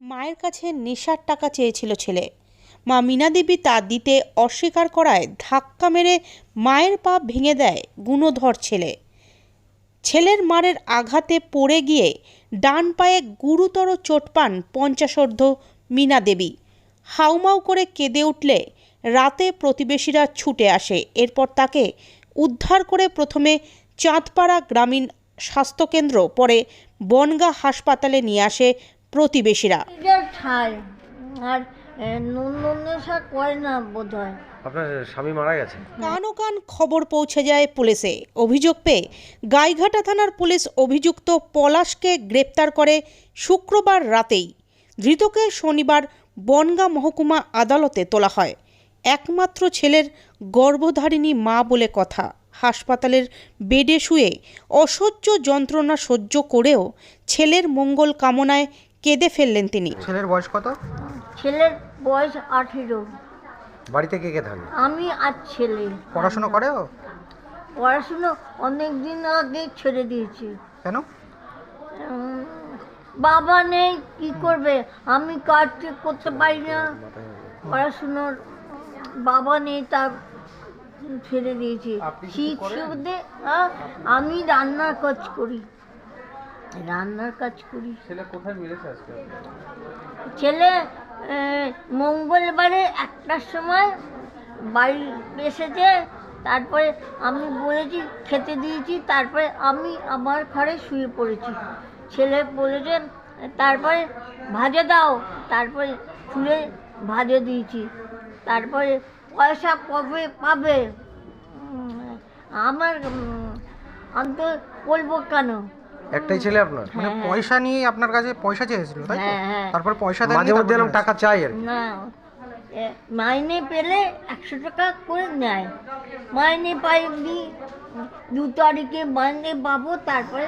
মায়ের কাছে নেশার টাকা চেয়েছিল ছেলে। মা মীনা দেবী তা দিতে অস্বীকার করায় ধাক্কা মেরে মায়ের পা ভেঙে দেয় গুণধর ছেলে। ছেলের মারের আঘাতে পড়ে গিয়ে ডান পায়ে গুরুতর চোট পান পঞ্চাশোর্ধ মীনা দেবী হাউমাউ করে কেঁদে উঠলে রাতে প্রতিবেশীরা ছুটে আসে। এরপর তাকে উদ্ধার করে প্রথমে চাঁদপাড়া গ্রামীণ স্বাস্থ্যকেন্দ্র, পরে বনগাঁ হাসপাতালে নিয়ে আসে প্রতিবেশীরা। এটা আর নুন নুন নেশা করে না বোধ হয় আপনার স্বামী মারা গেছে? কানো কান খবর পৌঁছে যায় পুলিশে। অভিযোগ পেয়ে গাইঘাটা থানার পুলিশ অভিযুক্ত পলাশকে গ্রেপ্তার করে শুক্রবার রাতেই। ধৃতকে শনিবার বনগাঁ মহকুমা আদালতে তোলা হয়। একমাত্র ছেলের গর্ভধারিণী মা বলে কথা। হাসপাতালের বেডে শুয়ে অসহ্য যন্ত্রণা সহ্য করেও ছেলের মঙ্গল কামনায় কেঁদে ফেললেন তিনি। ছেলের বয়স কত? ছেলের বয়স আঠেরো। বাড়িতে কে কে থাকে আমি আর ছেলে। পড়াশোনা করে ও? পড়াশুনো অনেক দিন আগে ছেড়ে দিয়েছি। কেন? বাবা নেই কি করবে? আমি কাজ করতে পারি না। পড়াশুনোর বাবা নেই তার ছেড়ে দিয়েছি। শীত আমি রান্নার কাজ করি। রান্নার কাজ করি। ছেলে কোথায় মিলেছে আজকে? ছেলে মঙ্গলবারে একটার সময় বাড়ি এসেছে তারপরে আমি বলেছি খেতে দিয়েছি তারপরে আমি আমার ঘরে শুয়ে পড়েছি। ছেলে বলেছেন তারপরে ভাজে দাও তারপরে খুলে ভাজে দিয়েছি। তারপরে পয়সা কবে পাবে? আমার আমি তো বলব কেন? একটাই ছেলে আপনার? মানে হ্যাঁ, পয়সা নিয়ে আপনার কাছে পয়সা চেয়েছিল তাই তো? হ্যাঁ হ্যাঁ। তারপর পয়সা দেননি, মাঝে মধ্যে এরকম টাকা চাই আর কি। না। এ, মাইনে পেলে একশো টাকা করে নেয়। মাইনে পাইনি দু তারিখে মাইনে পাবো তারপরে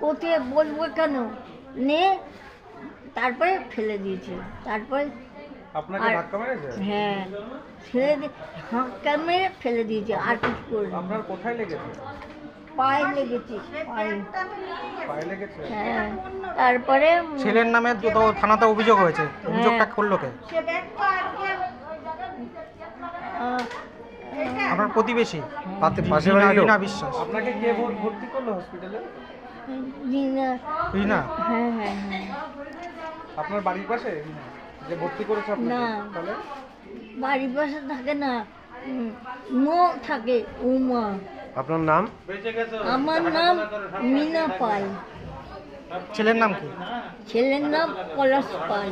কোথায় বলব কেন? নে তারপরে ফেলে দিয়েছে। তারপরে আপনাকে আর- ধাক্কা মেরেছে? হ্যাঁ ফেলে দিয়ে হাঁকা মেরে ফেলে দিয়েছে? আর কিছু করে আপনার কোথায় লেগেছে? পায়ে লেগেছে পায়ে। পায়ে হ্যাঁ তারপরে ছেলের নামে তো থানাতে অভিযোগ হয়েছে অভিযোগটা করল কে? আপনার প্রতিবেশী? পাতে পাশে রিনা- বিশ্বাস। আপনাকে কে ভর্তি করল হসপিটালে রিনা। রিনা? হ্যাঁ হ্যাঁ হ্যাঁ। আপনার বাড়ির পাশে? যে ভর্তি করেছে না। তাহলে? বাড়ির পাশে থাকে না। মো থাকে উমা। আপনার নাম? আমার নাম মিনা পাল। ছেলের নাম কি? ছেলের নাম পলাশ পাল।